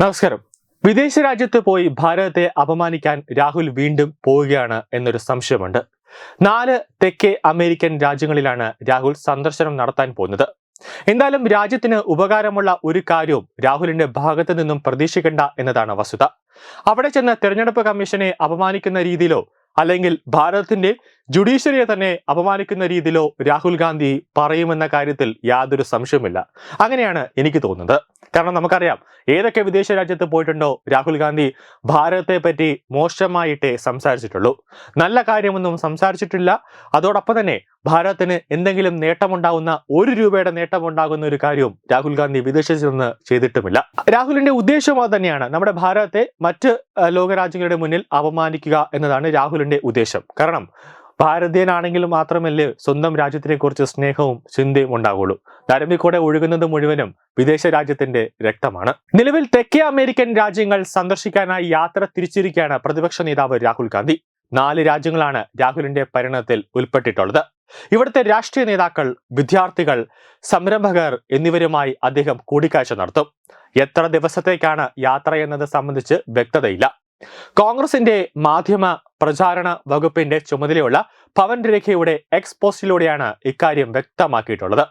നമസ്കാരം. വിദേശ രാജ്യത്ത് പോയി ഭാരതത്തെ അപമാനിക്കാൻ രാഹുൽ വീണ്ടും പോവുകയാണ് എന്നൊരു സംശയമുണ്ട്. നാല് തെക്കേ അമേരിക്കൻ രാജ്യങ്ങളിലാണ് രാഹുൽ സന്ദർശനം നടത്താൻ പോകുന്നത്. എന്തായാലും രാജ്യത്തിന് ഉപകാരമുള്ള ഒരു കാര്യവും രാഹുലിന്റെ ഭാഗത്തു നിന്നും പ്രതീക്ഷിക്കേണ്ട എന്നതാണ് വസ്തുത. അവിടെ ചെന്ന് തെരഞ്ഞെടുപ്പ് കമ്മീഷനെ അപമാനിക്കുന്ന രീതിയിലോ അല്ലെങ്കിൽ ഭാരതത്തിന്റെ ജുഡീഷ്യറിയെ തന്നെ അപമാനിക്കുന്ന രീതിയിലോ രാഹുൽ ഗാന്ധി പറയുമെന്ന കാര്യത്തിൽ യാതൊരു സംശയവുമില്ല. അങ്ങനെയാണ് എനിക്ക് തോന്നുന്നത്. കാരണം നമുക്കറിയാം ഏതൊക്കെ വിദേശ രാജ്യത്ത് പോയിട്ടുണ്ടോ രാഹുൽ ഗാന്ധി ഭാരതത്തെ പറ്റി മോശമായിട്ടേ സംസാരിച്ചിട്ടുള്ളൂ. നല്ല കാര്യമൊന്നും സംസാരിച്ചിട്ടില്ല. അതോടൊപ്പം തന്നെ ഭാരതത്തിന് എന്തെങ്കിലും നേട്ടമുണ്ടാകുന്ന ഒരു രൂപയുടെ നേട്ടമുണ്ടാകുന്ന ഒരു കാര്യവും രാഹുൽ ഗാന്ധി വിദേശത്ത് നിന്ന് ചെയ്തിട്ടുമില്ല. രാഹുലിന്റെ ഉദ്ദേശം അത് തന്നെയാണ്. നമ്മുടെ ഭാരതത്തെ മറ്റ് ലോകരാജ്യങ്ങളുടെ മുന്നിൽ അപമാനിക്കുക എന്നതാണ് രാഹുലിന്റെ ഉദ്ദേശം. കാരണം ഭാരതീയനാണെങ്കിൽ മാത്രമല്ലേ സ്വന്തം രാജ്യത്തിനെ കുറിച്ച് സ്നേഹവും ചിന്തയും ഉണ്ടാവുള്ളൂ. നരമ്പിക്കൂടെ ഒഴുകുന്നത് മുഴുവനും വിദേശ രാജ്യത്തിന്റെ രക്തമാണ്. നിലവിൽ തെക്കേ അമേരിക്കൻ രാജ്യങ്ങൾ സന്ദർശിക്കാനായി യാത്ര തിരിച്ചിരിക്കുകയാണ് പ്രതിപക്ഷ നേതാവ് രാഹുൽ ഗാന്ധി. നാല് രാജ്യങ്ങളാണ് രാഹുലിന്റെ പരിണതത്തിൽ ഉൾപ്പെട്ടിട്ടുള്ളത്. ഇവിടുത്തെ രാഷ്ട്രീയ നേതാക്കൾ വിദ്യാർത്ഥികൾ സംരംഭകർ എന്നിവരുമായി അദ്ദേഹം കൂടിക്കാഴ്ച നടത്തും. എത്ര ദിവസത്തേക്കാണ് യാത്ര എന്നത് സംബന്ധിച്ച് വ്യക്തതയില്ല. കോൺഗ്രസിന്റെ മാധ്യമ പ്രചാരണ വകുപ്പിന്റെ ചുമതലയുള്ള പവൻ രേഖയുടെ എക്സ് പോസ്റ്റിലൂടെയാണ് ഇക്കാര്യം വ്യക്തമാക്കിയിട്ടുള്ളത്.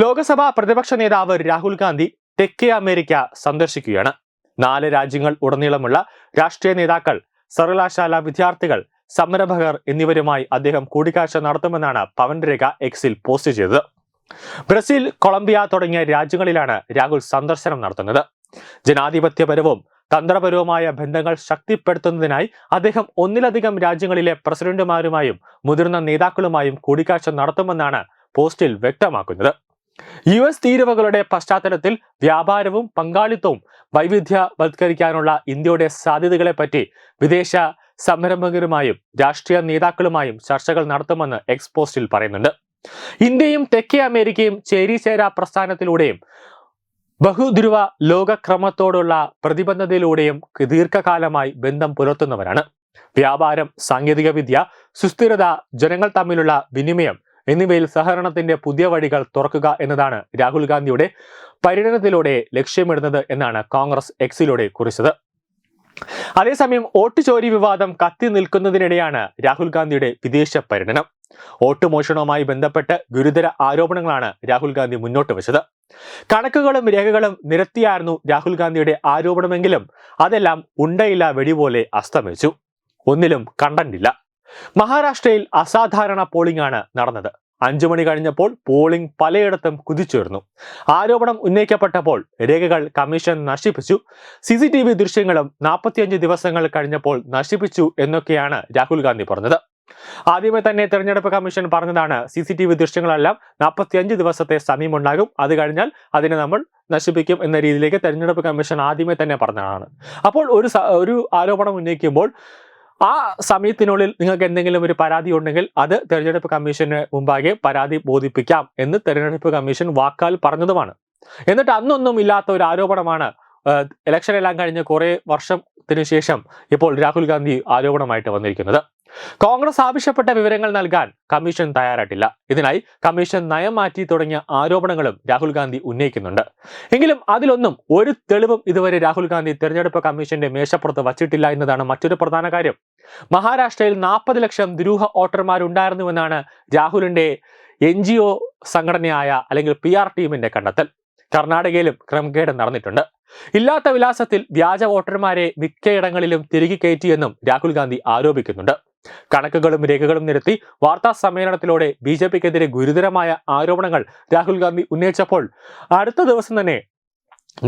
ലോക്സഭാ പ്രതിപക്ഷ നേതാവ് രാഹുൽ ഗാന്ധി തെക്കേ അമേരിക്ക സന്ദർശിക്കുകയാണ്. നാല് രാജ്യങ്ങൾ ഉടനീളമുള്ള രാഷ്ട്രീയ നേതാക്കൾ സർവകലാശാല വിദ്യാർത്ഥികൾ സംരംഭകർ എന്നിവരുമായി അദ്ദേഹം കൂടിക്കാഴ്ച നടത്തുമെന്നാണ് പവൻ രേഖ എക്സിൽ പോസ്റ്റ് ചെയ്തത്. ബ്രസീൽ കൊളംബിയ തുടങ്ങിയ രാജ്യങ്ങളിലാണ് രാഹുൽ സന്ദർശനം നടത്തുന്നത്. ജനാധിപത്യപരവും തന്ത്രപരവുമായ ബന്ധങ്ങൾ ശക്തിപ്പെടുത്തുന്നതിനായി അദ്ദേഹം ഒന്നിലധികം രാജ്യങ്ങളിലെ പ്രസിഡന്റുമാരുമായും മുതിർന്ന നേതാക്കളുമായും കൂടിക്കാഴ്ച നടത്തുമെന്നാണ് പോസ്റ്റിൽ വ്യക്തമാക്കുന്നത്. യു എസ് തീരുവകളുടെ പശ്ചാത്തലത്തിൽ വ്യാപാരവും പങ്കാളിത്തവും വൈവിധ്യവത്കരിക്കാനുള്ള ഇന്ത്യയുടെ സാധ്യതകളെപ്പറ്റി വിദേശ സംരംഭകരുമായും രാഷ്ട്രീയ നേതാക്കളുമായും ചർച്ചകൾ നടത്തുമെന്ന് എക്സ്പോസ്റ്റിൽ പറയുന്നുണ്ട്. ഇന്ത്യയും തെക്കേ അമേരിക്കയും ചേരിചേരാ പ്രസ്ഥാനത്തിലൂടെയും ബഹുധ്രുവ ലോകക്രമത്തോടുള്ള പ്രതിബദ്ധതയിലൂടെയും ദീർഘകാലമായി ബന്ധം പുലർത്തുന്നവരാണ്. വ്യാപാരം സാങ്കേതികവിദ്യ സുസ്ഥിരത ജനങ്ങൾ തമ്മിലുള്ള വിനിമയം എന്നിവയിൽ സഹകരണത്തിന്റെ പുതിയ വഴികൾ തുറക്കുക എന്നതാണ് രാഹുൽ ഗാന്ധിയുടെ പര്യടനത്തിലൂടെ ലക്ഷ്യമിടുന്നത് എന്നാണ് കോൺഗ്രസ് എക്സിലൂടെ കുറിച്ചത്. അതേസമയം വോട്ട് ചോരി വിവാദം കത്തി നിൽക്കുന്നതിനിടെയാണ് രാഹുൽ ഗാന്ധിയുടെ വിദേശ പര്യടനം. വോട്ട് മോഷണവുമായി ബന്ധപ്പെട്ട് ഗുരുതര ആരോപണങ്ങളാണ് രാഹുൽ ഗാന്ധി മുന്നോട്ട് വെച്ചത്. കണക്കുകളും രേഖകളും നിരത്തിയായിരുന്നു രാഹുൽ ഗാന്ധിയുടെ ആരോപണമെങ്കിലും അതെല്ലാം ഉണ്ടയില്ല വെടിപോലെ അസ്തമിച്ചു. ഒന്നിലും കണ്ടന്റില്ല. മഹാരാഷ്ട്രയിൽ അസാധാരണ പോളിംഗ് ആണ് നടന്നത്. അഞ്ചു മണി കഴിഞ്ഞപ്പോൾ പോളിംഗ് പലയിടത്തും കുതിച്ചുയർന്നു. ആരോപണം ഉന്നയിക്കപ്പെട്ടപ്പോൾ രേഖകൾ കമ്മീഷൻ നശിപ്പിച്ചു. സി സി ടി വി ദൃശ്യങ്ങളും നാൽപ്പത്തിയഞ്ച് ദിവസങ്ങൾ കഴിഞ്ഞപ്പോൾ നശിപ്പിച്ചു എന്നൊക്കെയാണ് രാഹുൽ ഗാന്ധി പറഞ്ഞത്. ആദ്യമേ തന്നെ തെരഞ്ഞെടുപ്പ് കമ്മീഷൻ പറഞ്ഞതാണ് സി സി ടി വി ദൃശ്യങ്ങളെല്ലാം നാൽപ്പത്തിയഞ്ച് ദിവസത്തെ സമയമുണ്ടാകും. അത് കഴിഞ്ഞാൽ അതിനെ നമ്മൾ നശിപ്പിക്കും എന്ന രീതിയിലേക്ക് തെരഞ്ഞെടുപ്പ് കമ്മീഷൻ ആദ്യമേ തന്നെ പറഞ്ഞതാണ്. അപ്പോൾ ഒരു ഒരു ആരോപണം ഉന്നയിക്കുമ്പോൾ ആ സമയത്തിനുള്ളിൽ നിങ്ങൾക്ക് എന്തെങ്കിലും ഒരു പരാതി ഉണ്ടെങ്കിൽ അത് തെരഞ്ഞെടുപ്പ് കമ്മീഷന് മുമ്പാകെ പരാതി ബോധിപ്പിക്കാം എന്ന് തെരഞ്ഞെടുപ്പ് കമ്മീഷൻ വാക്കാൽ പറഞ്ഞതുമാണ്. എന്നിട്ട് അന്നൊന്നും ഇല്ലാത്ത ഒരു ആരോപണമാണ് ഇലക്ഷൻ എല്ലാം കഴിഞ്ഞ് കുറേ വർഷത്തിന് ശേഷം ഇപ്പോൾ രാഹുൽ ഗാന്ധി ആരോപണമായിട്ട് വന്നിരിക്കുന്നത്. കോൺഗ്രസ് ആവശ്യപ്പെട്ട വിവരങ്ങൾ നൽകാൻ കമ്മീഷൻ തയ്യാറായിട്ടില്ല. ഇതിനായി കമ്മീഷൻ നയം മാറ്റി തുടങ്ങിയ ആരോപണങ്ങളും രാഹുൽ ഗാന്ധി ഉന്നയിക്കുന്നുണ്ട്. എങ്കിലും അതിലൊന്നും ഒരു തെളിവും ഇതുവരെ രാഹുൽ ഗാന്ധി തെരഞ്ഞെടുപ്പ് കമ്മീഷന്റെ മേശപ്പുറത്ത് വച്ചിട്ടില്ല എന്നതാണ് മറ്റൊരു പ്രധാന കാര്യം. മഹാരാഷ്ട്രയിൽ നാൽപ്പത് ലക്ഷം ദുരൂഹ വോട്ടർമാരുണ്ടായിരുന്നുവെന്നാണ് രാഹുലിന്റെ എൻ ജി ഒ സംഘടനയായ അല്ലെങ്കിൽ പി ആർ ടീമിന്റെ കണ്ടെത്തൽ. കർണാടകയിലും ക്രമക്കേട് നടന്നിട്ടുണ്ട്. ഇല്ലാത്ത വിലാസത്തിൽ വ്യാജ വോട്ടർമാരെ മിക്കയിടങ്ങളിലും തിരികെ കയറ്റിയെന്നും രാഹുൽ ഗാന്ധി ആരോപിക്കുന്നുണ്ട്. കണക്കുകളും രേഖകളും നിരത്തി വാർത്താ സമ്മേളനത്തിലൂടെ ബി ജെ പിക്കെതിരെ ഗുരുതരമായ ആരോപണങ്ങൾ രാഹുൽ ഗാന്ധി ഉന്നയിച്ചപ്പോൾ അടുത്ത ദിവസം തന്നെ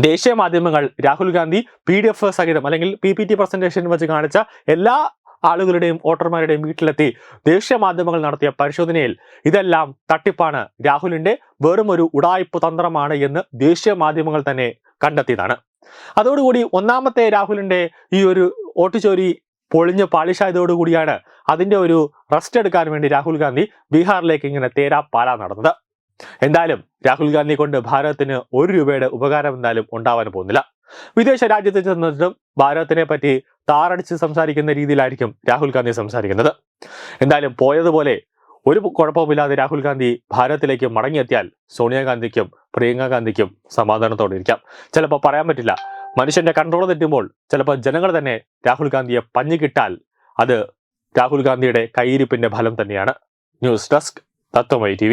ദേശീയ മാധ്യമങ്ങൾ Rahul Gandhi P D F സഹിതം അല്ലെങ്കിൽ പി പി ടി പ്രസന്റേഷൻ വെച്ച് കാണിച്ച എല്ലാ ആളുകളുടെയും വോട്ടർമാരുടെയും വീട്ടിലെത്തി ദേശീയ മാധ്യമങ്ങൾ നടത്തിയ പരിശോധനയിൽ ഇതെല്ലാം തട്ടിപ്പാണ്. രാഹുലിന്റെ വെറും ഒരു ഉടായ്പ തന്ത്രമാണ് എന്ന് ദേശീയ മാധ്യമങ്ങൾ തന്നെ കണ്ടെത്തിയതാണ്. അതോടുകൂടി ഒന്നാമത്തെ രാഹുലിന്റെ ഈ ഒരു ഓട്ടുചോരി ചോരി പൊളിഞ്ഞ് പാളിഷായതോടുകൂടിയാണ് അതിന്റെ ഒരു റെസ്റ്റ് എടുക്കാൻ വേണ്ടി രാഹുൽ ഗാന്ധി ബീഹാറിലേക്ക് ഇങ്ങനെ തേരാ പാലാ നടന്നത്. എന്തായാലും രാഹുൽ ഗാന്ധി കൊണ്ട് ഭാരതത്തിന് ഒരു രൂപയുടെ ഉപകാരം എന്തായാലും ഉണ്ടാവാൻ പോകുന്നില്ല. വിദേശ രാജ്യത്ത് ചെന്നിട്ടും ഭാരതത്തിനെ പറ്റി താറടിച്ച് സംസാരിക്കുന്ന രീതിയിലായിരിക്കും രാഹുൽ ഗാന്ധി സംസാരിക്കുന്നത്. എന്തായാലും പോയതുപോലെ ഒരു കുഴപ്പമില്ലാതെ രാഹുൽ ഗാന്ധി ഭാരതത്തിലേക്ക് മടങ്ങിയെത്തിയാൽ സോണിയാഗാന്ധിക്കും പ്രിയങ്ക ഗാന്ധിക്കും സമാധാനത്തോടെ ഇരിക്കാം. ചിലപ്പോൾ പറയാൻ പറ്റില്ല മനുഷ്യന്റെ കൺട്രോൾ തെറ്റുമ്പോൾ ചിലപ്പോൾ ജനങ്ങൾ തന്നെ രാഹുൽ ഗാന്ധിയെ പഞ്ഞു കിട്ടാൽ അത് രാഹുൽ ഗാന്ധിയുടെ കയ്യിരിപ്പിന്റെ ഫലം തന്നെയാണ്. ന്യൂസ് ഡെസ്ക് തത്വമൈ ടി